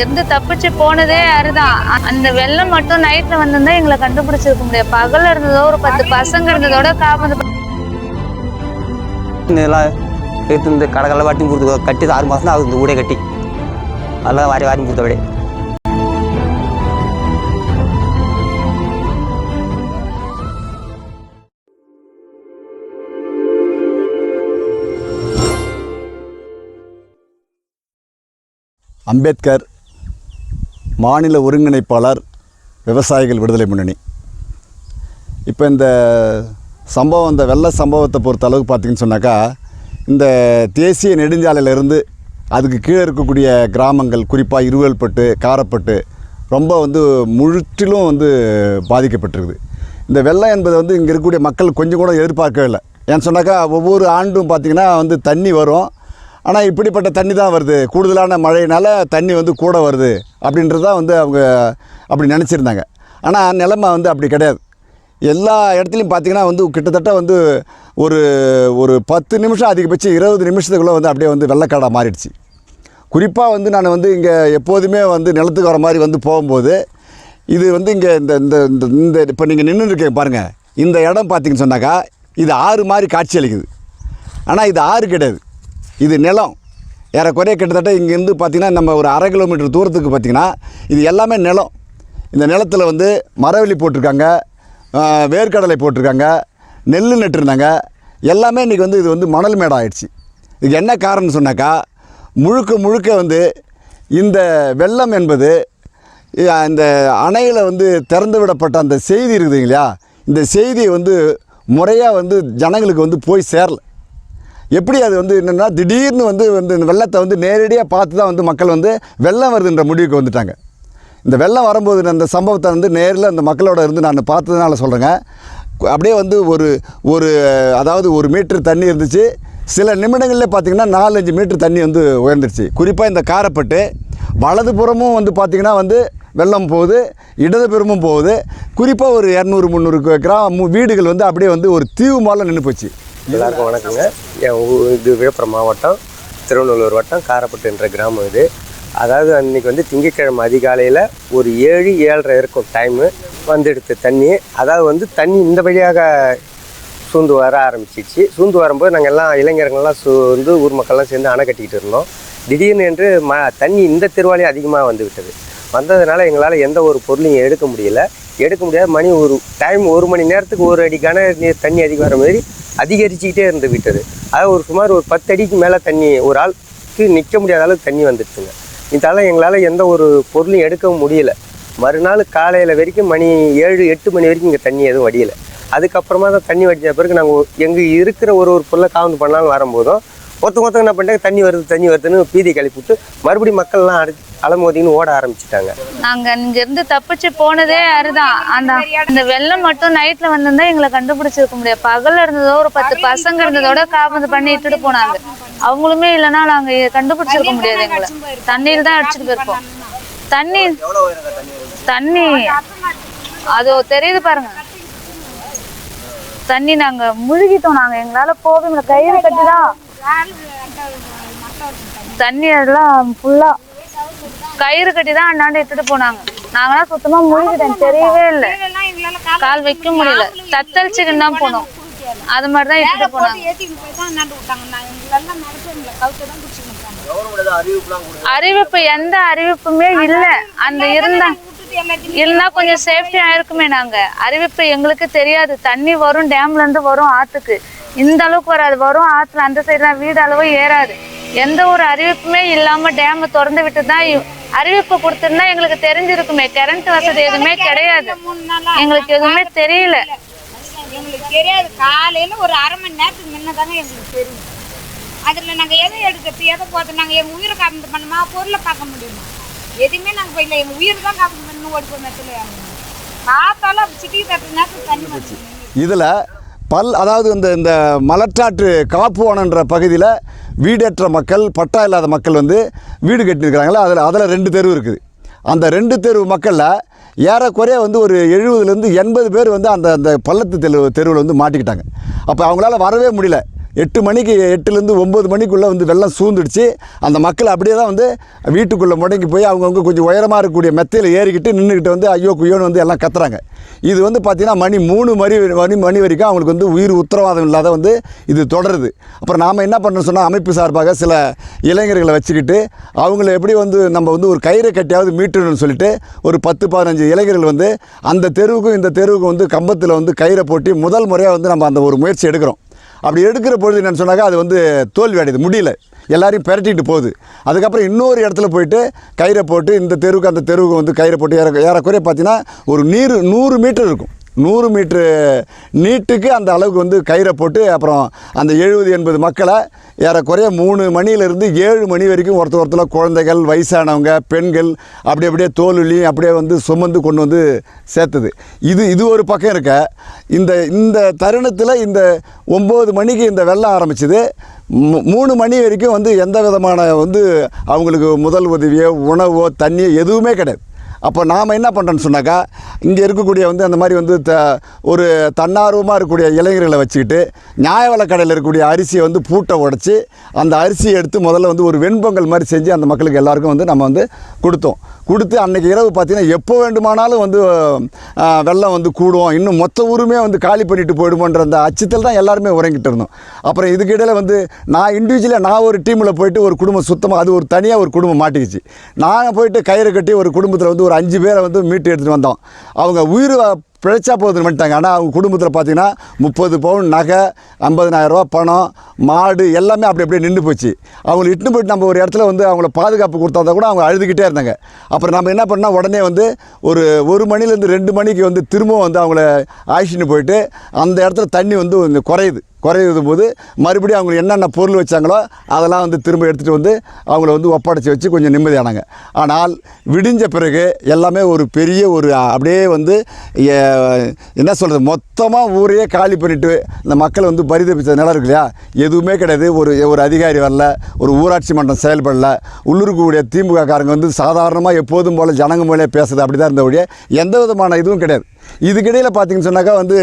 இருந்து தப்பிச்சு போனதே யாருதான் அந்த வெள்ளம் மட்டும் நைட்ல வந்திருந்தா எங்களை கண்டுபிடிச்சிருக்க முடியாது. பகல்ல இருந்ததோ ஒரு பத்து பசங்க இருந்ததோட காப்பந்து இதெல்லாம் எடுத்து இந்த கடற்கரை வாட்டி கொடுத்து கட்டி ஆறு மாதம் தான் ஆகுது. இந்த ஊடே கட்டி. அதெல்லாம் வாரி வாரி கொடுத்த விட அம்பேத்கர் மாநில ஒருங்கிணைப்பாளர் விவசாயிகள் விடுதலை முன்னணி. இப்போ இந்த சம்பவம் இந்த வெள்ள சம்பவத்தை பொறுத்த அளவுக்கு பார்த்தீங்கன்னு சொன்னாக்கா இந்த தேசிய நெடுஞ்சாலையிலேருந்து அதுக்கு கீழே இருக்கக்கூடிய கிராமங்கள் குறிப்பாக இருவல்பட்டு காரப்பட்டு ரொம்ப வந்து முழுற்றிலும் வந்து பாதிக்கப்பட்டிருக்குது. இந்த வெள்ளம் என்பது வந்து இங்கே இருக்கக்கூடிய மக்கள் கொஞ்சம் கூட எதிர்பார்க்கவே இல்லை. ஏன்னு சொன்னாக்கா ஒவ்வொரு ஆண்டும் பார்த்திங்கன்னா வந்து தண்ணி வரும். ஆனால் இப்படிப்பட்ட தண்ணி தான் வருது. கூடுதலான மழையினால் தண்ணி வந்து கூட வருது அப்படின்றது தான் வந்து அவங்க அப்படி நினச்சிருந்தாங்க. ஆனால் நிலைமை வந்து அப்படி கிடையாது. எல்லா இடத்துலையும் பார்த்தீங்கன்னா வந்து கிட்டத்தட்ட வந்து ஒரு ஒரு பத்து நிமிஷம் அதிகபட்சம் இருபது நிமிஷத்துக்குள்ளே வந்து அப்படியே வந்து வெள்ளக்காடாக மாறிடுச்சு. குறிப்பாக வந்து நான் வந்து இங்கே எப்போதுமே வந்து நிலத்துக்கு வர மாதிரி வந்து போகும்போது இது வந்து இங்கே இந்த இந்த இந்த இந்த இப்போ நீங்கள் நின்று இருக்கீங்க பாருங்கள் இந்த இடம் பார்த்தீங்கன்னு சொன்னாக்கா இது ஆறு மாதிரி காட்சி அளிக்குது. ஆனால் இது ஆறு கிடையாது. இது நிலம். ஏறக்குறைய கிட்டத்தட்ட இங்கேருந்து பார்த்திங்கன்னா நம்ம ஒரு அரை கிலோமீட்டர் தூரத்துக்கு பார்த்திங்கன்னா இது எல்லாமே நிலம். இந்த நிலத்தில் வந்து மரவள்ளி போட்டிருக்காங்க வேர்க்கடலை போட்டிருக்காங்க நெல் நட்டுருந்தாங்க. எல்லாமே இன்றைக்கி வந்து இது வந்து மணல் மேடம் ஆயிடுச்சு இதுக்கு என்ன காரணம்னு சொன்னாக்கா முழுக்க முழுக்க வந்து இந்த வெள்ளம் என்பது இந்த அணையில் வந்து திறந்து விடப்பட்ட அந்த செய்தி இருக்குது இல்லையா? இந்த செய்தியை வந்து முறையாக வந்து ஜனங்களுக்கு வந்து போய் சேரல. எப்படி அது வந்து என்னென்னா திடீர்னு வந்து வந்து இந்த வெள்ளத்தை வந்து நேரடியாக பார்த்து தான் வந்து மக்கள் வந்து வெள்ளம் வருதுன்ற முடிவுக்கு வந்துட்டாங்க. இந்த வெள்ளம் வரும்போது அந்த சம்பவத்தை வந்து நேரில் அந்த மக்களோட இருந்து நான் பார்த்ததுனால சொல்கிறேங்க அப்படியே வந்து ஒரு ஒரு அதாவது ஒரு மீட்டர் தண்ணி இருந்துச்சு. சில நிமிடங்களில் பார்த்திங்கன்னா நாலஞ்சு மீட்டர் தண்ணி வந்து உயர்ந்துருச்சு. குறிப்பாக இந்த காரப்பட்டு வலதுபுறமும் வந்து பார்த்திங்கன்னா வந்து வெள்ளம் போகுது இடதுபுறமும் போகுது. குறிப்பாக ஒரு இரநூறு முந்நூறு கிராம வீடுகள் வந்து அப்படியே வந்து ஒரு தீவு மாலை நின்று போச்சு. எல்லாருக்கும் வணக்கங்க. என் ஊ இது விழுப்புரம் மாவட்டம் திருவண்ணூர் வட்டம் காரப்பட்டு என்ற கிராமம் இது. அதாவது அன்றைக்கி வந்து திங்கட்கிழமை அதிகாலையில் ஒரு ஏழு ஏழரை இருக்கும் டைமு வந்துடுத்து தண்ணி. அதாவது வந்து தண்ணி இந்த வழியாக சூழ்ந்து வர ஆரம்பிச்சிச்சு. சூழ்ந்து வரும்போது நாங்கள் எல்லாம் இளைஞர்கள்லாம் சூ வந்து ஊர் மக்கள்லாம் சேர்ந்து அணை கட்டிக்கிட்டு இருந்தோம். திடீர்னு என்று ம தண்ணி இந்த திருவாலையும் அதிகமாக வந்து விட்டது. வந்ததுனால எங்களால் எந்த ஒரு பொருளையும் எடுக்க முடியல. எடுக்க முடியாத மணி ஒரு டைம் ஒரு மணி நேரத்துக்கு ஒரு அடி கன நீர் தண்ணி அதிகம் வர மாதிரி அதிகரிச்சுக்கிட்டே இருந்து விட்டது. அதாவது ஒரு சுமார் ஒரு பத்து அடிக்கு மேலே தண்ணி ஒரு ஆளுக்கு நிற்க முடியாத அளவுக்கு தண்ணி வந்துடுச்சுங்க. இதால் எங்களால் எந்த ஒரு பொருளும் எடுக்கவும் முடியல. மறுநாள் காலையில் வரைக்கும் மணி ஏழு எட்டு மணி வரைக்கும் இங்கே தண்ணி எதுவும் வடியலை அதுக்கப்புறமா தான் தண்ணி வடித்த பிறகு நாங்கள் எங்கள் இருக்கிற ஒரு ஒரு பொருளை காவந்து பண்ணாலும் வரும்போதும் ஒருத்தங்க ஒருத்தங்க என்ன பண்ணிட்டாங்க? தண்ணி வருது தண்ணி வருதுன்னு பீதி கிளப்பி விட்டு மறுபடியும் மக்கள்லாம் அடி அலமோதின்னு ஓட ஆரம்பிச்சிட்டாங்க. நாங்க இங்க இருந்து தப்பிச்சு போனதே அருதான் அந்த அந்த வெள்ளம் மட்டும் நைட்ல வந்திருந்தா எங்களை கண்டுபிடிச்சிருக்க முடியாது. பகல்ல இருந்ததோ ஒரு பத்து பசங்க இருந்ததோட காபந்து பண்ணி இட்டுட்டு போனாங்க. அவங்களுமே இல்லைன்னா நாங்க கண்டுபிடிச்சிருக்க முடியாது எங்களை. தண்ணியில் தான் அடிச்சுட்டு போயிருப்போம். தண்ணி தண்ணி அது தெரியுது பாருங்க. தண்ணி நாங்க முழுகிட்டோம் நாங்க. எங்களால போக கயிறு கட்டிதான் தண்ணி எல்லாம் ஃபுல்லா கயிறு கட்டி தான் அண்ணாண்டு எடுத்துட்டு போனாங்க. நாங்களாம் சுத்தமா முழுகிட்டோம். தெரியவே இல்லை. கால் வைக்க முடியல. தத்தளிச்சுக்கின்னு தான் போனோம். அது மாதிரி தான் எடுத்துட்டு போனாங்க அறிவிப்பு எந்த அறிவிப்புமே இல்ல. அந்த இருந்தா இருந்தா கொஞ்சம் சேஃப்டி ஆயிருக்குமே நாங்க. அறிவிப்பு எங்களுக்கு தெரியாது. தண்ணி வரும் டேம்ல இருந்து வரும் ஆத்துக்கு. இந்த அளவுக்கு வராது. வரும் ஆத்துல அந்த சைடு தான் வீடு அளவு ஏறாது. எந்த ஒரு அறிவிப்புமே இல்லாம டேமை திறந்து விட்டு தான் அறிவிப்பு கொடுத்திருந்தா எங்களுக்கு தெரிஞ்சிருக்குமே. கரண்ட் வசதி எதுவுமே கிடையாது. எங்களுக்கு எதுவுமே தெரியல. எங்களுக்கு தெரியாது. காலையில ஒரு அரை மணி நேரத்துக்கு முன்னதாங்க எங்களுக்கு தெரியும். அதுல நாங்க எதை எடுக்கிறது எதை போகிறது நாங்க எங்க உயிரை காப்பந்து பண்ணுமா பொருளை பார்க்க முடியுமா? எதுவுமே நாங்க போயிடல எங்க உயிர் தான் காப்பந்து பண்ணு ஓடி போய் மெத்துல பார்த்தாலும் சிட்டி தட்டு நேரத்துக்கு தண்ணி இதில் பல் அதாவது இந்த இந்த மலட்டாற்று காப்புவானன்ற பகுதியில் வீடற்ற மக்கள் பட்டா இல்லாத மக்கள் வந்து வீடு கட்டியிருக்கிறாங்களா? அதில் அதில் ரெண்டு தெருவு இருக்குது. அந்த ரெண்டு தெரு மக்களில் ஏறக்குறைய வந்து ஒரு எழுபதுலேருந்து எண்பது பேர் வந்து அந்த அந்த பள்ளத்து தெரு தெருவில் வந்து மாட்டிக்கிட்டாங்க. அப்போ அவங்களால வரவே முடியல. எட்டு மணிக்கு எட்டுலேருந்து ஒம்பது மணிக்குள்ளே வந்து வெள்ளம் சூழ்ந்துடுச்சு. அந்த மக்கள் அப்படியே தான் வந்து வீட்டுக்குள்ளே முடங்கி போய் அவங்கவுங்க கொஞ்சம் உயரமாக இருக்கக்கூடிய மெத்தையில் ஏறிக்கிட்டு நின்றுக்கிட்டு வந்து ஐயோ குய்யோன்னு வந்து எல்லாம் கத்துறாங்க. இது வந்து பார்த்திங்கன்னா மணி மூணு மணி மணி மணி வரைக்கும் அவங்களுக்கு வந்து உயிர் உத்தரவாதம் இல்லாத வந்து இது தொடருது. அப்புறம் நாம் என்ன பண்ணணும் சொன்னால் அமைப்பு சார்பாக சில இளைஞர்களை வச்சுக்கிட்டு அவங்கள எப்படி வந்து நம்ம வந்து ஒரு கயிறை கட்டியாவது மீட்டணும்னு சொல்லிட்டு ஒரு பத்து பதினஞ்சு இளைஞர்கள் வந்து அந்த தெருவுக்கும் இந்த தெருவுக்கும் வந்து கம்பத்தில் வந்து கயிறை போட்டி முதல் முறையாக வந்து நம்ம அந்த ஒரு முயற்சி எடுக்கிறோம். அப்படி எடுக்கிற பொழுது என்னென்னு சொன்னாக்கா அது வந்து தோல்வி அடையுது முடியல. எல்லாரையும் பெரட்டிட்டு போகுது. அதுக்கப்புறம் இன்னொரு இடத்துல போயிட்டு கயிறை போட்டு இந்த தெருவுக்கு அந்த தெருவுக்கு வந்து கயிறை போட்டு ஏற ஏறக்குறைய பார்த்தீங்கன்னா ஒரு நீர் நூறு மீட்டர் இருக்கும். நூறு மீட்ரு நீட்டுக்கு அந்த அளவுக்கு வந்து கயிறை போட்டு அப்புறம் அந்த எழுபது எண்பது மக்களை ஏறக்குறைய மூணு மணியிலிருந்து ஏழு மணி வரைக்கும் ஒருத்தர் ஒருத்தர் குழந்தைகள் வயசானவங்க பெண்கள் அப்படி அப்படியே தோல்லையும் அப்படியே வந்து சுமந்து கொண்டு வந்து சேர்த்துது. இது இது ஒரு பக்கம் இருக்க. இந்த இந்த தருணத்தில் இந்த ஒம்பது மணிக்கு இந்த வெள்ளம் ஆரம்பிச்சது. மூணு மணி வரைக்கும் வந்து எந்த விதமான வந்து அவங்களுக்கு முதல் உதவியோ உணவோ தண்ணியோ எதுவுமே கிடையாது. அப்போ நாம் என்ன பண்ணுறோன்னு சொன்னாக்கா இங்கே இருக்கக்கூடிய வந்து அந்த மாதிரி வந்து த ஒரு தன்னார்வமாக இருக்கக்கூடிய இளைஞர்களை வச்சுக்கிட்டு நியாய இருக்கக்கூடிய அரிசியை வந்து பூட்டை உடச்சி அந்த அரிசியை எடுத்து முதல்ல வந்து ஒரு வெண்பொங்கல் மாதிரி செஞ்சு அந்த மக்களுக்கு எல்லாருக்கும் வந்து நம்ம வந்து கொடுத்தோம். கொடுத்து அன்றைக்கி இரவு பார்த்தீங்கன்னா எப்போ வேண்டுமானாலும் வந்து வெள்ளம் வந்து கூடும். இன்னும் மொத்த ஊருமே வந்து காலி பண்ணிட்டு போயிடுமோன்ற அந்த அச்சத்தில் தான் எல்லாருமே உறங்கிட்டு இருந்தோம். அப்புறம் இதுக்கு வந்து நான் இண்டிவிஜுவலாக நான் ஒரு டீமில் போயிட்டு ஒரு குடும்பம் சுத்தமாக அது ஒரு தனியாக ஒரு குடும்பம் மாட்டிக்கிச்சு. நாங்கள் போயிட்டு கயிறு கட்டி ஒரு குடும்பத்தில் வந்து ஒரு அஞ்சு பேரை வந்து மீட்டு எடுத்துகிட்டு வந்தோம். அவங்க உயிர் பிழைச்சா போகுதுன்னு பண்ணிட்டாங்க ஆனால் அவங்க குடும்பத்தில் பார்த்தீங்கன்னா முப்பது பவுன் நகை ஐம்பதனாயிரரூவா பணம் மாடு எல்லாமே அப்படி அப்படியே நின்று போச்சு. அவங்களை இட்டுன்னு போயிட்டு நம்ம ஒரு இடத்துல வந்து அவங்கள பாதுகாப்பு கொடுத்தா கூட அவங்க அழுதுகிட்டே இருந்தாங்க. அப்புறம் நம்ம என்ன பண்ணால் உடனே வந்து ஒரு ஒரு மணிலேருந்து ரெண்டு மணிக்கு வந்து திரும்பவும் வந்து அவங்கள ஆயிஷின்னு போயிட்டு அந்த இடத்துல தண்ணி வந்து கொஞ்சம் குறையுது. குறையுது போது மறுபடியும் அவங்க என்னென்ன பொருள் வச்சாங்களோ அதெல்லாம் வந்து திரும்ப எடுத்துகிட்டு வந்து அவங்கள வந்து ஒப்படைச்சி வச்சு கொஞ்சம் நிம்மதியானாங்க. ஆனால் விடிஞ்ச பிறகு எல்லாமே ஒரு பெரிய ஒரு அப்படியே வந்து என்ன சொல்கிறது மொத்தமாக ஊரையே காலி பண்ணிட்டு இந்த மக்கள் வந்து பரிதபிச்ச நிலம் இருக்கு இல்லையா? எதுவுமே கிடையாது. ஒரு ஒரு அதிகாரி வரல ஒரு ஊராட்சி மன்றம் செயல்படல. உள்ளூருக்குடைய திமுக காரங்க வந்து சாதாரணமாக எப்போதும் போல் ஜனங்க மேலே பேசுறது அப்படி தான் இருந்த ஒழிய எந்த விதமான இதுவும் கிடையாது. இதுக்கிடையில் பார்த்தீங்கன்னு சொன்னாக்கா வந்து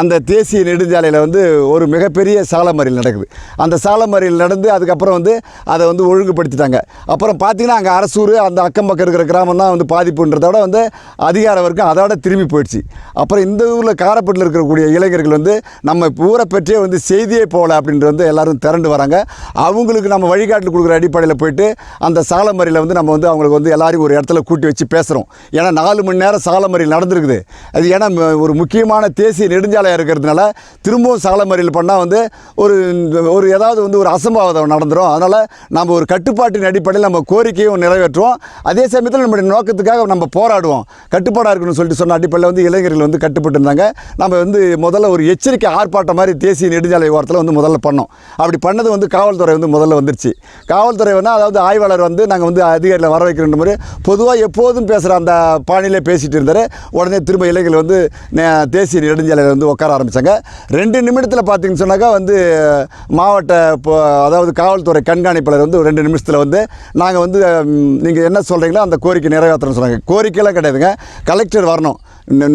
அந்த தேசிய நெடுஞ்சாலையில் வந்து ஒரு மிகப்பெரிய சாலை மறியல் நடக்குது. அந்த சாலை மறியல் நடந்து அதுக்கப்புறம் வந்து அதை வந்து ஒழுங்குபடுத்திட்டாங்க. அப்புறம் பார்த்தீங்கன்னா அங்கே அரசூர் அந்த அக்கம் பக்கம் இருக்கிற கிராமம் தான் வந்து பாதிப்புன்றத விட வந்து அதிகார வர்க்கம் அதோட திரும்பி போயிடுச்சு. அப்புறம் இந்த ஊரில் காரப்பட்டில் இருக்கக்கூடிய இளைஞர்கள் வந்து நம்ம ஊரை பற்றியே வந்து செய்தியே போகல அப்படின்றது வந்து எல்லாரும் திரண்டு வராங்க. அவங்களுக்கு நம்ம வழிகாட்டில் கொடுக்குற அடிப்படையில் போயிட்டு அந்த சாலை வந்து நம்ம வந்து அவங்களுக்கு வந்து எல்லாரையும் ஒரு இடத்துல கூட்டி வச்சு பேசுகிறோம் ஏன்னா நாலு மணி நேரம் சாலை மறியல் நடந்திருக்குது. அது ஏன்னா ஒரு முக்கியமான தேசிய நெடுஞ்சாலையாக இருக்கிறதுனால திரும்பவும் சாலை பண்ணால் வந்து ஒரு ஒரு ஏதாவது வந்து ஒரு அசம்பாவிதம் நடந்துடும் அதனால் நம்ம ஒரு கட்டுப்பாட்டின் அடிப்படையில் நம்ம கோரிக்கையும் நிறைவேற்றுவோம். அதே சமயத்தில் நம்முடைய நோக்கத்துக்காக நம்ம போராடுவோம். கட்டுப்பாடாக இருக்கணும்னு சொல்லிட்டு சொன்ன அடிப்படையில் வந்து இளைஞர்கள் வந்து கட்டுப்பட்டு இருந்தாங்க நம்ம வந்து முதல்ல ஒரு எச்சரிக்கை ஆர்ப்பாட்டம் மாதிரி தேசிய நெடுஞ்சாலை ஓரத்தில் வந்து முதல்ல பண்ணோம். அப்படி பண்ணது வந்து காவல்துறை வந்து முதல்ல வந்துருச்சு. காவல்துறை வந்து அதாவது ஆய்வாளர் வந்து நாங்கள் வந்து அதிகாரியில் வர வைக்கிறோன்ற மாதிரி பொதுவாக எப்போதும் பேசுகிற அந்த பாணியிலே பேசிகிட்டு இருந்தார். உடனே திரும்ப இளைஞர்கள் வந்து தேசிய நெடுஞ்சாலையில் வந்து உட்கார ஆரம்பித்தாங்க ரெண்டு நிமிடத்தில் பார்த்தீங்கன்னு சொன்னாக்கா வந்து மாவட்ட இப்போ அதாவது காவல்துறை கண்காணிப்பாளர் வந்து ரெண்டு நிமிஷத்தில் வந்து நாங்கள் வந்து நீங்கள் என்ன சொல்கிறீங்களோ அந்த கோரிக்கை நிறைவேற்றணும்னு சொன்னாங்க. கோரிக்கையெல்லாம் கிடையாதுங்க. கலெக்டர் வரணும்.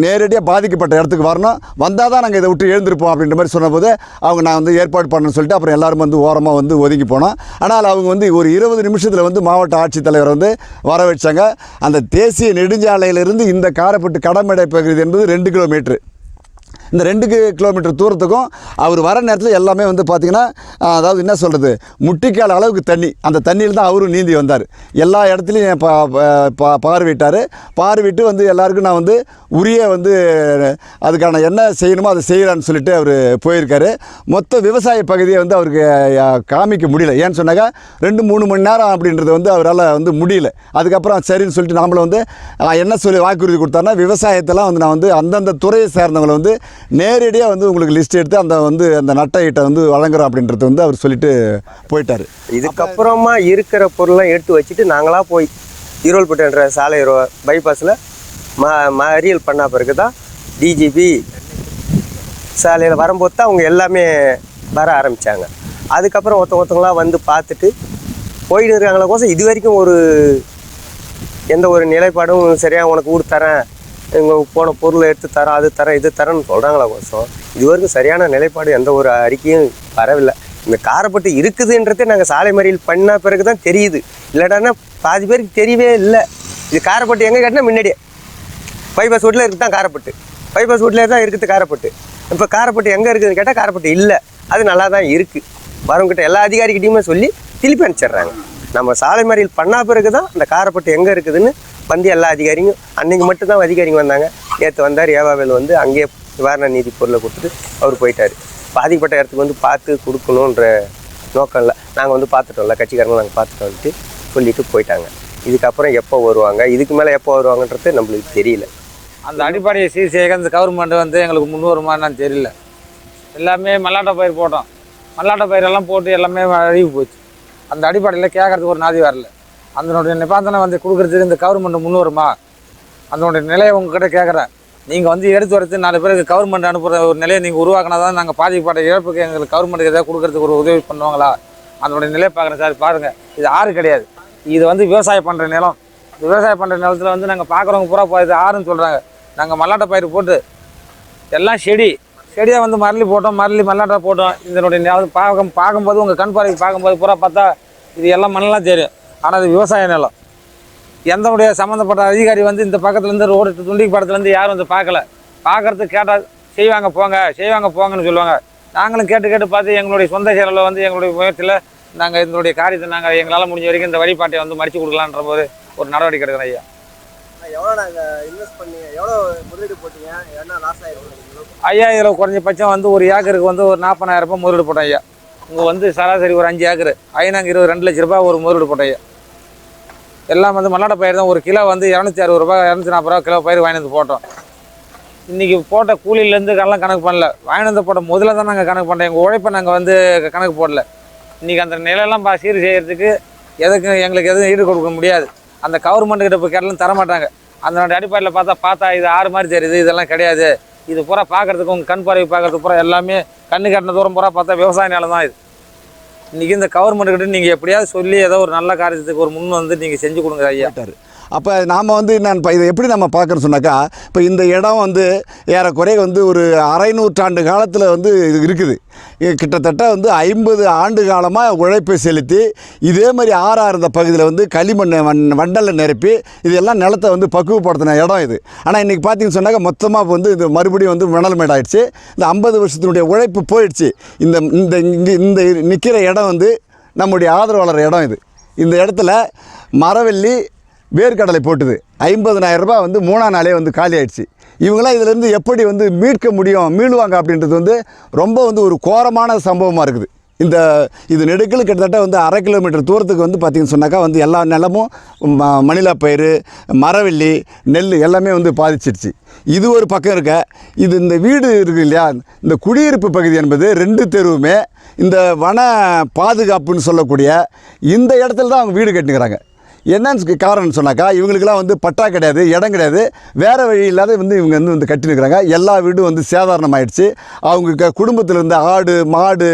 நேரடியாக பாதிக்கப்பட்ட இடத்துக்கு வரணும். வந்தால் தான் நாங்கள் இதை விட்டு எழுந்திருப்போம் அப்படின்ற மாதிரி சொன்னபோது அவங்க நான் வந்து ஏற்பாடு பண்ணணும்னு சொல்லிட்டு அப்புறம் எல்லாரும் வந்து ஓரமாக வந்து ஒதுங்கி போனோம். ஆனால் அவங்க வந்து ஒரு இருபது நிமிஷத்தில் வந்து மாவட்ட ஆட்சித்தலைவர் வந்து வர வச்சாங்க அந்த தேசிய நெடுஞ்சாலையிலிருந்து இந்த காரப்பட்டு கடமடை பகுதி என்பது ரெண்டு கிலோமீட்ரு இந்த ரெண்டு கிலோமீட்டர் தூரத்துக்கும் அவர் வர நேரத்தில் எல்லாமே வந்து பார்த்திங்கன்னா அதாவது என்ன சொல்கிறது முட்டிக்கால அளவுக்கு தண்ணி. அந்த தண்ணியில் தான் அவரும் நீந்தி வந்தார். எல்லா இடத்துலையும் பா பார்வையிட்டார். பார்வையிட்டு வந்து எல்லாருக்கும் நான் வந்து உரிய வந்து அதுக்கான என்ன செய்யணுமோ அதை செய்யலான்னு சொல்லிட்டு அவர் போயிருக்காரு. மொத்த விவசாய பகுதியை வந்து அவருக்கு காமிக்க முடியல. ஏன்னு சொன்னாக்கா ரெண்டு மூணு மணி நேரம் அப்படின்றது வந்து அவரால் வந்து முடியல. அதுக்கப்புறம் சரின்னு சொல்லிட்டு நாமளும் வந்து என்ன சொல்லி வாக்குறுதி கொடுத்தாருன்னா விவசாயத்தெல்லாம் வந்து நான் வந்து அந்தந்த துறையை சேர்ந்தவங்களை வந்து நேரடியாக வந்து உங்களுக்கு லிஸ்ட் எடுத்து அந்த வந்து அந்த நட்டையிட்ட வந்து வழங்குறோம் அப்படின்றது வந்து அவர் சொல்லிட்டு போயிட்டார். இதுக்கப்புறமா இருக்கிற பொருள்லாம் எடுத்து வச்சுட்டு நாங்களாக போய் ஈரோல்பட்டுன்ற சாலை பைபாஸில் ம மறியல் பண்ண பிறகு தான் டிஜிபி சாலையில் வரும்போது தான் அவங்க எல்லாமே வர ஆரம்பித்தாங்க அதுக்கப்புறம் ஒருத்த ஒருத்தவங்களாம் வந்து பார்த்துட்டு போயிட்டு இருக்காங்களா கோசம் இது வரைக்கும் ஒரு எந்த ஒரு நிலைப்பாடும் சரியாக உனக்கு ஊர் தரேன் இங்கே போன பொருளை எடுத்து தரேன் அது தரேன் இது தரேன்னு சொல்கிறாங்களா கோசம் இது வரைக்கும் சரியான நிலைப்பாடு எந்த ஒரு அறிக்கையும் வரவில்லை. இந்த காரப்பட்டு இருக்குதுன்றதே நாங்கள் சாலை மறியல் பண்ண பிறகு தான் தெரியுது. இல்லைடான்னா பாதி பேருக்கு தெரியவே இல்லை. இது காரப்பட்டு எங்கே கேட்டால் முன்னாடியே. பைபாஸ் ரோட்டில் இருக்குது தான் காரப்பட்டு. பைபாஸ் ரோட்டில் தான் இருக்குது காரப்பட்டு. இப்போ காரப்பட்டு எங்கே இருக்குதுன்னு கேட்டால் காரப்பட்டு இல்லை. அது நல்லா தான் இருக்குது வரவங்கிட்ட எல்லா அதிகாரிக்கிட்டையுமே சொல்லி திருப்பி அனுப்பிச்சிடுறாங்க. நம்ம சாலை மறியல் பண்ணா பிறகு தான் அந்த காரப்பட்டு எங்கே இருக்குதுன்னு வந்து எல்லா அதிகாரியும் அன்றைக்கி மட்டும் தான் அதிகாரிங்க வந்தாங்க. நேற்று வந்தார் ஏவாவேல் வந்து அங்கேயே நிவாரண நீதி பொருளை கொடுத்துட்டு அவர் போயிட்டார். பாதிக்கப்பட்ட இடத்துக்கு வந்து பார்த்து கொடுக்கணுன்ற நோக்கம் இல்லை. நாங்கள் வந்து பார்த்துட்டோம்ல கட்சிக்காரங்க நாங்கள் பார்த்துட்டு வந்துட்டு சொல்லிட்டு போயிட்டாங்க. இதுக்கப்புறம் எப்போ வருவாங்க இதுக்கு மேலே எப்போ வருவாங்கன்றது நம்மளுக்கு தெரியல. அந்த அடிப்படையை சீர் செய்ய இந்த கவர்மெண்ட் வந்து எங்களுக்கு முன்னுவருமா என்னன்னு தெரியல. எல்லாமே மல்லாட்ட பயிர் போட்டோம். மல்லாட்ட பயிரெல்லாம் போட்டு எல்லாமே அழிவு போச்சு. அந்த அடிப்படையில் கேட்கறதுக்கு ஒரு நாதி வரல. அதனுடைய நிபந்தனை வந்து கொடுக்குறதுக்கு இந்த கவர்மெண்ட் முன்னுவருமா அதனுடைய நிலையை உங்ககிட்ட கேட்குறேன் நீங்கள் வந்து எடுத்து வரத்து நாலு பேருக்கு கவர்மெண்ட் அனுப்புகிற ஒரு நிலையை நீங்கள் உருவாக்கினா தான் நாங்கள் பாதிக்கப்பட்ட இழப்புக்கு எங்களுக்கு கவர்மெண்ட்டுக்கு ஏதாவது கொடுக்கறதுக்கு ஒரு உதவி பண்ணுவாங்களா? அதனுடைய நிலையை பார்க்குறேன் சார் பாருங்கள் இது ஆறு கிடையாது. இது வந்து விவசாயம் பண்ணுற நிலம். விவசாயம் பண்ணுற நிலத்தில் வந்து நாங்கள் பார்க்குறவங்க பூரா பா- இது ஆறுன்னு சொல்கிறாங்க நாங்கள் மல்லாட்ட பயிர் போட்டு எல்லாம் செடி செடியாக வந்து மரளி போட்டோம் மரளி மல்லாட்டை போட்டோம். இதனுடைய நிலம் பார்க்கும் பார்க்கும்போது உங்கள் கண் பார்வைக்கு பார்க்கும்போது பூரா பார்த்தா இது எல்லாம் மண்ணெல்லாம் தெரியும். ஆனால் இது விவசாய நிலம். எந்தனுடைய சம்மந்தப்பட்ட அதிகாரி வந்து இந்த பக்கத்துலேருந்து ரோடு துண்டிக்கு படத்துலேருந்து யாரும் வந்து பார்க்கல. பார்க்கறதுக்கு கேட்டால் செய்வாங்க போங்க செய்வாங்க போங்கன்னு சொல்லுவாங்க. நாங்களும் கேட்டு கேட்டு பார்த்து எங்களுடைய சொந்த செயலில் வந்து எங்களுடைய முயற்சியில் நாங்கள் இதனுடைய காரியத்தை நாங்கள் எங்களால் முடிஞ்ச வரைக்கும் இந்த வழிபாட்டை வந்து மறித்து கொடுக்கலான்ற போது ஒரு நடவடிக்கை எடுக்கிறோம் ஐயா. எவ்வளோ நாங்கள் இன்வெஸ்ட் பண்ணி எவ்வளோ முதலீடு போட்டீங்க? என்ன லாஸ் ஆயிருக்கும் ஐயா இதில் குறைஞ்சபட்சம் வந்து ஒரு ஏக்கருக்கு வந்து ஒரு நாற்பதாயிரம் ரூபாய் முதலீடு போட்டோம் ஐயா. இங்கே வந்து சராசரி ஒரு அஞ்சு ஏக்கர். ஐநாங்க இருபது ரெண்டு லட்ச ரூபாய் ஒரு முதலீடு போட்டோம் ஐயா. எல்லாம் வந்து மல்லாட்ட பயிர் தான். ஒரு கிலோ வந்து இரநூத்தி அறுபது ரூபாய் இரநூத்தி நாற்பது ரூபா கிலோ பயிர் வாங்கி வந்து போட்டோம். இன்றைக்கி போட்ட கூலியிலேருந்து எல்லாம் கணக்கு பண்ணல. வாங்கி வந்து போட்ட முதல்ல தான் நாங்கள் கணக்கு பண்ணோம். எங்கள் உழைப்பை நாங்கள் வந்து கணக்கு போடல. இன்றைக்கி அந்த நிலையெல்லாம் பா சீர் செய்கிறதுக்கு எதுக்கு எங்களுக்கு எதுவும் ஈடு கொடுக்க முடியாது. அந்த கவர்மெண்ட் கிட்ட போய் கேட்டாலும் தர மாட்டாங்க. அதனுடைய அடிப்படையில் பார்த்தா பார்த்தா இது ஆறு மாதிரி தெரியுது. இதெல்லாம் கிடையாது. இது பூரா பார்க்கறதுக்கு உங்கள் கண் பார்வை பார்க்குறதுக்கு பூரா எல்லாமே கண்ணு கட்டின தூரம் பூரா பார்த்தா விவசாய நிலம் தான் இது. இன்றைக்கி இந்த கவர்மெண்ட் கிட்ட நீங்கள் எப்படியாவது சொல்லி ஏதோ ஒரு நல்ல காரியத்துக்கு ஒரு முன் வந்து நீங்கள் செஞ்சு கொடுங்க ஐயா. அப்போ நாம் வந்து நான் இதை எப்படி நம்ம பார்க்குறோம் சொன்னாக்கா இப்போ இந்த இடம் வந்து ஏறக்குறைய வந்து ஒரு அரை நூற்றாண்டு காலத்தில் வந்து இது இருக்குது. கிட்டத்தட்ட வந்து ஐம்பது ஆண்டு காலமாக உழைப்பை செலுத்தி இதே மாதிரி ஆறா இருந்த பகுதியில் வந்து களிமண் வண் வண்டலை நிரப்பி இதெல்லாம் நிலத்தை வந்து பக்குவப்படுத்தின இடம் இது. ஆனால் இன்றைக்கி பார்த்தீங்கன்னு சொன்னாக்கா மொத்தமாக வந்து இது மறுபடியும் வந்து மணல் மேடாயிடுச்சு இந்த ஐம்பது வருஷத்தினுடைய உழைப்பு போயிடுச்சு. இந்த இந்த இங்கே இந்த நிற்கிற இடம் வந்து நம்முடைய ஆதரவாளர் இடம் இது. இந்த இடத்துல மரவள்ளி வேர்க்கடலை போட்டுது. ஐம்பதனாயிரம் ரூபாய் வந்து மூணாம் நாளே வந்து காலி ஆயிடுச்சு. இவங்களாம் இதிலேருந்து எப்படி வந்து மீட்க முடியும் மீளுவாங்க அப்படின்றது வந்து ரொம்ப வந்து ஒரு கோரமான சம்பவமாக இருக்குது. இந்த இது நெடுக்கல் கிட்டத்தட்ட வந்து அரை கிலோமீட்டர் தூரத்துக்கு வந்து பார்த்திங்கன்னு சொன்னாக்கா வந்து எல்லா நிலமும் ம மணிலா பயிர் மரவள்ளி நெல் எல்லாமே வந்து பாதிச்சிருச்சு. இது ஒரு பக்கம் இருக்க இது இந்த வீடு இருக்குது இல்லையா இந்த குடியிருப்பு பகுதி என்பது ரெண்டு தெருவுமே இந்த வன பாதுகாப்புன்னு சொல்லக்கூடிய இந்த இடத்துல தான் அவங்க வீடு கட்டிக்கிறாங்க என்னன்னு காரணம்னு சொன்னாக்கா இவங்களுக்கெல்லாம் வந்து பட்டா கிடையாது இடம் கிடையாது. வேறு வழி இல்லாத வந்து இவங்க வந்து வந்து கட்டினுக்கிறாங்க எல்லா வீடும் வந்து சேதாரணமாயிடுச்சு. அவங்க குடும்பத்தில் இருந்த ஆடு மாடு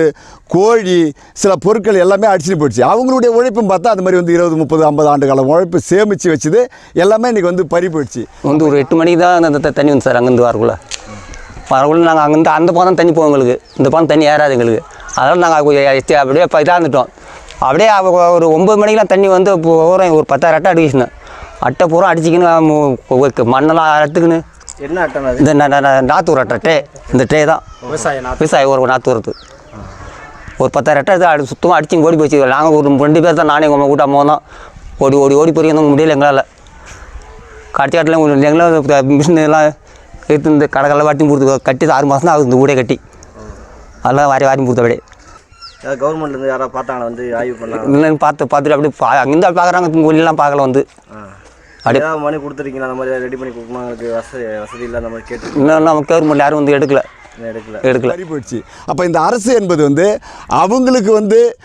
கோழி சில பொருட்கள் எல்லாமே அடிச்சுட்டு போயிடுச்சு. அவங்களுடைய உழைப்பும் பார்த்தா அது மாதிரி வந்து இருபது முப்பது ஐம்பது ஆண்டு காலம் உழைப்பு சேமித்து வச்சுது. எல்லாமே இன்றைக்கி வந்து பறி போயிடுச்சு. வந்து ஒரு எட்டு மணிக்கு தான் அந்த தண்ணி வந்து சார் அங்கேருந்து வரக்குள்ள. வரக்குள்ள நாங்கள் அங்கேருந்து அந்த பக்கம் தண்ணி போவோம் எங்களுக்கு. இந்த பக்கம் தண்ணி ஏறாது எங்களுக்கு. அதனால் நாங்கள் அப்படியே இப்போ இதாக இருந்துட்டோம் அப்படியே ஒரு ஒம்பது மணிக்கெலாம் தண்ணி வந்து பூரா ஒரு பத்தாயிரம் அட்டை அடிச்சுனேன் அட்டை பூரா அடிச்சிக்கின்னு மண்ணெல்லாம் அறுத்துக்கின்னு. என்ன அட்டன் அது? இந்த நாத்தூர் அட்டை டே. இந்த டே தான். விவசாய நாற்று விவசாயி ஒரு நாத்தூரத்து. ஒரு பத்தாயிரம் அட்டை அடி சுத்தமாக அடிச்சு ஓடி போச்சு. நாங்கள் ஒரு ரெண்டு பேர் தான். நானே உங்கள் கூட்ட தான். ஓடி ஓடி ஓடி போய் முடியல எங்களால். கட்டி காட்டில் எங்களால் மிஷின் எல்லாம் எடுத்து இந்த கடைகளில் வாட்டி கொடுத்து கட்டி ஆறு மாதம் தான் ஆகுது இந்த ஊடே கட்டி. அதெல்லாம் வாரி வாரி கொடுத்த அப்படியே. ஏதாவது கவர்மெண்ட்லேருந்து யாராவது பார்த்தாங்களா? வந்து ஆய்வு பண்ணாங்க இல்லைன்னு பார்த்து பார்த்துட்டு அப்படியே பா அங்கேருந்து பார்க்குறாங்க இங்கே வெளியெல்லாம் பார்க்கல வந்து. அப்படி- ஏதாவது மனு கொடுத்துருக்கீங்களா? அந்த மாதிரி ரெடி பண்ணி கொடுக்கணும்? எங்களுக்கு வசதி வசதி இல்லை அந்த மாதிரி கேட்டு இன்னும் நம்ம கவர்மெண்ட் யாரும் வந்து எடுக்கல. எடுக்கல. போயிடுச்சு. அப்போ இந்த அரசு என்பது வந்து அவங்களுக்கு வந்து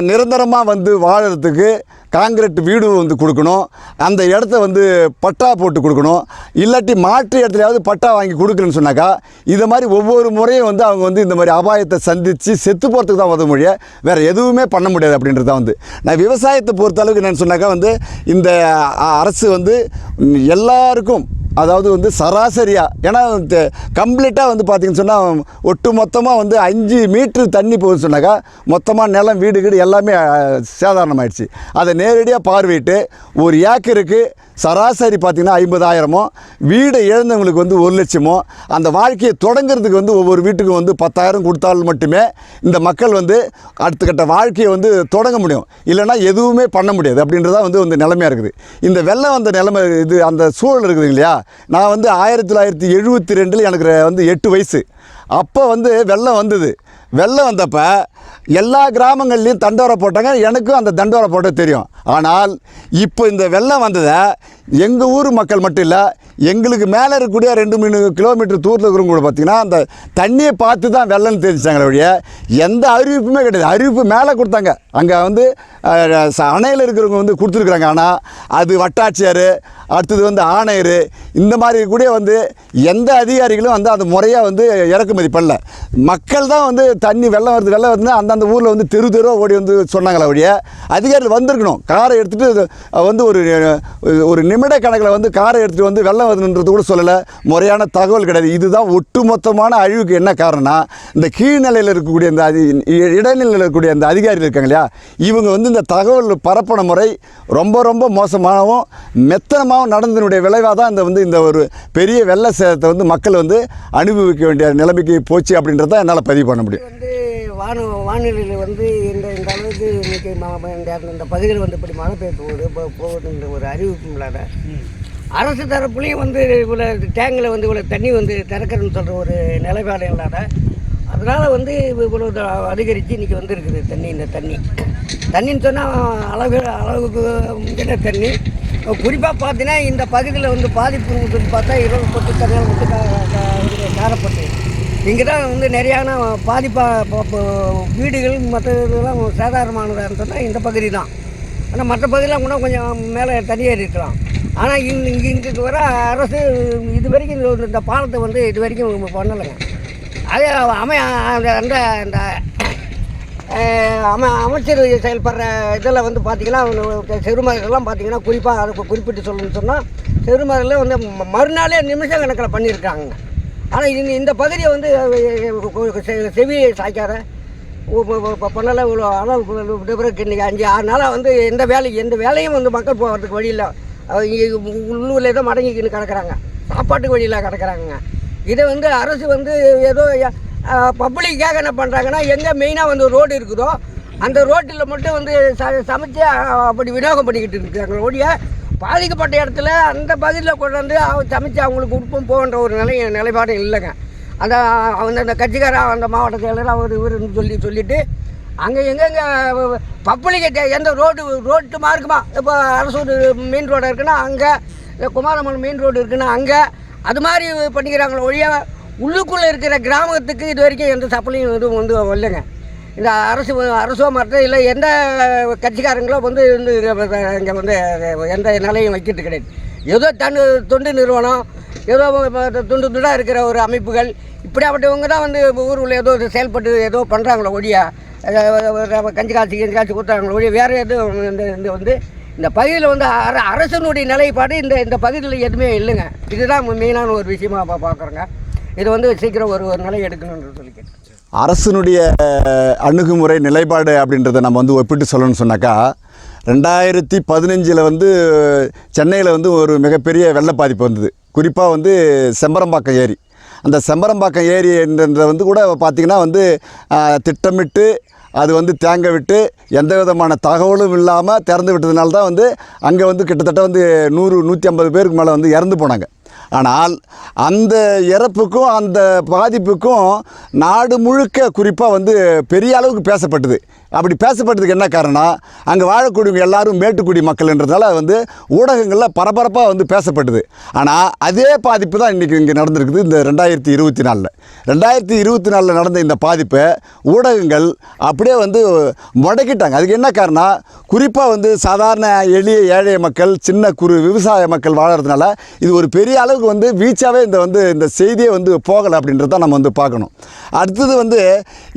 நிரந்தரமாக வந்து வாழறதுக்கு காங்கிரீட் வீடு வந்து கொடுக்கணும். அந்த இடத்த வந்து பட்டா போட்டு கொடுக்கணும். இல்லாட்டி மாற்று இடத்துலையாவது பட்டா வாங்கி கொடுக்குறேன்னு சொன்னாக்கா இது மாதிரி ஒவ்வொரு முறையும் வந்து அவங்க வந்து இந்த மாதிரி அபாயத்தை சந்தித்து செத்து போகிறதுக்கு தான் உதவ முடிய வேறு எதுவுமே பண்ண முடியாது அப்படின்றது தான் வந்து. நான் விவசாயத்தை பொறுத்த அளவுக்கு என்னென்னு சொன்னாக்கா வந்து இந்த அரசு வந்து எல்லாருக்கும் அதாவது வந்து சராசரியாக ஏன்னா கம்ப்ளீட்டாக வந்து பார்த்தீங்கன்னு சொன்னால் ஒட்டு மொத்தமாக வந்து அஞ்சு மீட்ரு தண்ணி போகுதுன்னு சொன்னாக்கா மொத்தமாக நிலம் வீடு கீடு எல்லாமே சாதாரணமாகிடுச்சு சேதாரணமாயிடுச்சு. அதை நேரடியாக பார்வையிட்டு ஒரு ஏக்கருக்கு சராசரி பார்த்திங்கன்னா ஐம்பதாயிரமோ வீடை இழந்தவங்களுக்கு வந்து ஒரு லட்சமோ அந்த வாழ்க்கையை தொடங்குறதுக்கு வந்து ஒவ்வொரு வீட்டுக்கும் வந்து பத்தாயிரம் கொடுத்தால் மட்டுமே இந்த மக்கள் வந்து அடுத்த கட்ட வாழ்க்கையை வந்து தொடங்க முடியும். இல்லைன்னா எதுவுமே பண்ண முடியாது. அப்படின்றதா வந்து வந்து நிலைமையாக இருக்குது. இந்த வெள்ளம் வந்த நிலைமை இது அந்த சூழல் இருக்குது இல்லையா? நான் வந்து ஆயிரத்தி தொள்ளாயிரத்தி எழுபத்தி ரெண்டில் எனக்கு வந்து எட்டு வயசு. அப்போ வந்து வெள்ளம் வந்தது. வெள்ளம் வந்தப்போ எல்லா கிராமங்கள்லேயும் தண்டோரை போட்டாங்க. எனக்கும் அந்த தண்டோரை போட்ட தெரியும். ஆனால் இப்போ இந்த வெள்ளம் வந்ததை எங்கள் ஊர் மக்கள் மட்டும் இல்லை எங்களுக்கு மேலே இருக்கக்கூடிய ரெண்டு மூணு கிலோமீட்டர் தூரத்தில் இருக்கிறவங்க கூட பார்த்தீங்கன்னா அந்த தண்ணியை பார்த்து தான் வெள்ளம்னு தெரிஞ்சாங்களே ஒழிய எந்த அறிவிப்புமே கிடையாது. அறிவிப்பு மேலே கொடுத்தாங்க. அங்கே வந்து ச- அணையில் இருக்கிறவங்க வந்து கொடுத்துருக்குறாங்க. ஆனால் அது வட்டாட்சியர் அடுத்தது வந்து ஆணையர் இந்த மாதிரி கூட வந்து எந்த அதிகாரிகளும் வந்து அது முறையாக வந்து இறக்குமதி பண்ணல. மக்கள் தான் வந்து தண்ணி வெள்ளம் வருது வெள்ளம் வருதுன்னா அந்தந்த ஊரில் வந்து தெரு தெருவாக ஓடி வந்து சொன்னாங்களே ஒழிய அதிகாரிகள் வந்திருக்கணும். காரை எடுத்துகிட்டு வந்து ஒரு ஒரு நிமிட கணக்கில் வந்து காரை எடுத்துகிட்டு வந்து வெள்ளம் வருதுன்றது கூட சொல்லலை. முறையான தகவல் கிடையாது. இதுதான் ஒட்டுமொத்தமான அழிவுக்கு என்ன காரணம்னா இந்த கீழ்நிலையில் இருக்கக்கூடிய இந்த அதி இ- இடைநிலையில் இருக்கக்கூடிய அந்த அதிகாரிகள் இருக்காங்க இல்லையா? இவங்க வந்து இந்த தகவல் பரப்பின முறை ரொம்ப ரொம்ப மோசமாகவும் மெத்தனமாகவும் நடந்ததனுடைய விளைவாக தான் இந்த வந்து இந்த ஒரு பெரிய வெள்ள சேதத்தை வந்து மக்கள் வந்து அனுபவிக்க வேண்டிய நிலைமைக்கு போச்சு அப்படின்றத என்னால் பதிவு பண்ண முடியும். வந்து வான வானிலையில் வந்து இந்த இந்த அளவுக்கு ம- இந்த பகுதியில் வந்து இப்படி மழை பெய்ய போகுது போகுதுன்ற ஒரு அறிவிப்பும் இல்லாத அரசு தரப்புலேயும் வந்து இவ்வளோ டேங்கில் வந்து இவ்வளோ தண்ணி வந்து திறக்கிறேன்னு சொல்கிற ஒரு நிலைப்பாடு இல்லாத. அதனால் வந்து இவ்வளோ த- அதிகரித்து இன்றைக்கி வந்துருக்குது தண்ணி இந்த தண்ணி. தண்ணின்னு சொன்னால் அளவு அளவுக்கு முக்கிய தண்ணி. குறிப்பாக பார்த்தீங்கன்னா இந்த பகுதியில் வந்து பாதிப்பு பார்த்தா இருபது பத்து தண்ணியால் வந்து வந்து காரப்பட்டு இங்கே தான் வந்து நிறையான பாதிப்பாக வீடுகள் மற்ற இதெல்லாம் சாதாரணமானதாக சொன்னால் இந்த பகுதி தான். ஆனால் மற்ற பகுதியெலாம் கூட கொஞ்சம் மேலே தனியாக இருக்கலாம். ஆனால் இங்கே இங்கே இங்கே வர அரசு இது வரைக்கும் இந்த- பாலத்தை வந்து இது வரைக்கும் பண்ணலைங்க. அதே அமை அந்த அந்த அந்த அம அமைச்சர் செயல்படுற இதில் வந்து பார்த்திங்கன்னா செருமகள்லாம் பார்த்தீங்கன்னா குறிப்பாக அதை குறிப்பிட்டு சொல்லணும்னு சொன்னால் செருமகளில் வந்து ம- மறுநாளே நிமிஷம் கணக்கில் பண்ணியிருக்காங்க. ஆனால் இந்த இந்த பகுதியை வந்து செ- செவியை சாய்க்காத. பண்ணலாம் இவ்வளோ ஆனால் பிறகு இன்றைக்கி அஞ்சு ஆறு நாளாக வந்து எந்த வேலை எந்த வேலையும் வந்து மக்கள் போகிறதுக்கு வழி இல்லை. இங்கே உள்ளூரில் தான் மடங்கிக்கின்னு கிடக்குறாங்க. சாப்பாட்டுக்கு வழியில் கிடக்குறாங்க இதை வந்து அரசு வந்து ஏதோ பப்ளிக்காக என்ன பண்ணுறாங்கன்னா எங்கே மெயினாக வந்து ரோடு இருக்குதோ அந்த ரோட்டில் மட்டும் வந்து ச சமைச்சு அப்படி விநியோகம் பண்ணிக்கிட்டு இருக்காங்க ஒழிய பாதிக்கப்பட்ட இடத்துல அந்த பகுதியில் கொண்டு வந்து சமைச்சு அவங்களுக்கு உட்பம் போகின்ற ஒரு நிலை நிலைப்பாடு இல்லைங்க. அந்த அந்த அந்த கட்சிக்கார அந்த மாவட்ட செயலர் அவர் இவருன்னு சொல்லி சொல்லிவிட்டு அங்கே எங்கெங்கே பப்ளிக் எந்த ரோடு ரோட்டு மார்க்குமா இப்போ அரசூர் மெயின் ரோடு இருக்குன்னா அங்கே குமாரமன் மெயின் ரோடு இருக்குன்னா அங்கே. அது மாதிரி பண்ணிக்கிறாங்களோ ஒழிய உள்ளுக்குள்ளே இருக்கிற கிராமத்துக்கு இது வரைக்கும் எந்த சப்ளையும் எதுவும் வந்து வரலைங்க. இந்த அரசு அரசோ மற்ற இல்லை எந்த கட்சிக்காரங்களோ வந்து இங்கே வந்து எந்த நிலையும் வைக்கிறது கிடையாது. ஏதோ தன் தொண்டு நிறுவனம் ஏதோ துண்டு துண்டாக இருக்கிற ஒரு அமைப்புகள் இப்படியாப்பட்டவங்க தான் வந்து ஊருக்குள்ளே ஏதோ செயல்பட்டு ஏதோ பண்ணுறாங்களோ ஒழியா கஞ்சி காய்ச்சி கஞ்சி காய்ச்சி கொடுத்தாங்களோ ஒழிய வேறு எதுவும் இந்த இந்த வந்து இந்த பகுதியில் வந்து அர அரசனுடைய நிலைப்பாடு இந்த இந்த பகுதியில் எதுவுமே இல்லைங்க. இதுதான் மெயினான ஒரு விஷயமா பா பார்க்குறோங்க இது வந்து சீக்கிரம் ஒரு ஒரு நிலை எடுக்கணும்னு சொல்லி கேட்டேன் அரசினுடைய அணுகுமுறை நிலைப்பாடு அப்படின்றத நம்ம வந்து ஒப்பிட்டு சொல்லணும்னு சொன்னாக்கா ரெண்டாயிரத்தி பதினஞ்சில் வந்து சென்னையில் வந்து ஒரு மிகப்பெரிய வெள்ள பாதிப்பு வந்தது. குறிப்பாக வந்து செம்பரம்பாக்கம் ஏரி. அந்த செம்பரம்பாக்கம் ஏரி என்றத வந்து கூட பார்த்திங்கன்னா வந்து திட்டமிட்டு அது வந்து தேங்க விட்டு எந்த விதமான தகவலும் இல்லாமல் திறந்து விட்டதுனால தான் வந்து அங்கே வந்து கிட்டத்தட்ட வந்து நூறு நூற்றி ஐம்பது பேருக்கு மேலே வந்து இறந்து போனாங்க. ஆனால் அந்த இறப்புக்கும் அந்த பாதிப்புக்கும் நாடு முழுக்க குறிப்பாக வந்து பெரிய அளவுக்கு பேசப்பட்டது. அப்படி பேசப்பட்டதுக்கு என்ன காரணம் அங்கே வாழக்கூடியவங்க எல்லாரும் மேட்டுக்குடி மக்கள்ன்றதால வந்து ஊடகங்களில் பரபரப்பாக வந்து பேசப்பட்டது. ஆனால் அதே பாதிப்பு தான் இன்றைக்கி இங்கே நடந்திருக்குது இந்த ரெண்டாயிரத்தி இருபத்தி நாலில். ரெண்டாயிரத்தி இருபத்தி நாலில் நடந்த இந்த பாதிப்பை ஊடகங்கள் அப்படியே வந்து முடக்கிட்டாங்க. அதுக்கு என்ன காரணம் குறிப்பாக வந்து சாதாரண எளிய ஏழை மக்கள் சின்ன குறு விவசாய மக்கள் வாழறதுனால இது ஒரு பெரிய அளவுக்கு வந்து வீச்சாகவே இந்த வந்து இந்த செய்தியே வந்து போகலை அப்படின்றத நம்ம வந்து பார்க்கணும். அடுத்தது வந்து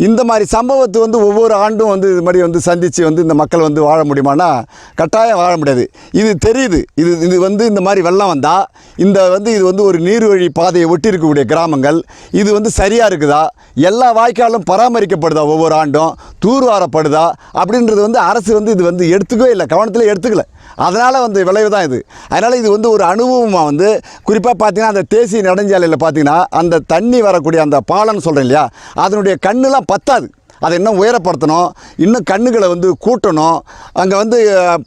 இந்த மாதிரி சம்பவத்தை வந்து ஒவ்வொரு ஆண்டும் வந்து இது மாதிரி வந்து சந்தித்து வந்து இந்த மக்கள் வந்து வாழ முடியுமானா கட்டாயம் வாழ முடியாது. இது தெரியுது. இது இது வந்து இந்த மாதிரி வெள்ளம் வந்தால் இந்த வந்து இது வந்து ஒரு நீர்வழி பாதையை ஒட்டி இருக்கக்கூடிய கிராமங்கள் இது வந்து சரியாக இருக்குதா? எல்லா வாய்க்காலும் பராமரிக்கப்படுதா ஒவ்வொரு ஆண்டும்? தூர்வாரப்படுதா அப்படின்றது வந்து அரசு வந்து இது வந்து எடுத்துக்கவே இல்லை. கவனத்தில் எடுத்துக்கல. அதனால் வந்து விளைவு தான் இது. அதனால் இது வந்து ஒரு அனுபவமாக வந்து குறிப்பாக பார்த்தீங்கன்னா அந்த தேசிய நெடுஞ்சாலையில் பார்த்தீங்கன்னா அந்த தண்ணி வரக்கூடிய அந்த பாலம்னு சொல்கிறேன் இல்லையா? அதனுடைய கண்ணுலாம் பத்தாது. அதை இன்னும் உயரப்படுத்தணும் இன்னும் கண்ணுகளை வந்து கூட்டணும். அங்கே வந்து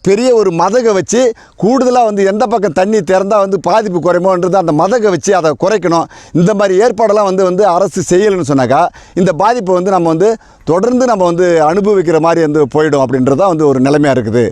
பெரிய ஒரு மதகை வச்சு கூடுதலாக வந்து எந்த பக்கம் தண்ணி திறந்தால் வந்து பாதிப்பு குறைமோன்றது அந்த மதகை வச்சு அதை குறைக்கணும். இந்த மாதிரி ஏற்பாடெல்லாம் வந்து வந்து அரசு செய்யலைன்னு சொன்னாக்கா இந்த பாதிப்பை வந்து நம்ம வந்து தொடர்ந்து நம்ம வந்து அனுபவிக்கிற மாதிரி வந்து போயிடும் அப்படின்றது தான் வந்து ஒரு நிலைமையாக இருக்குது.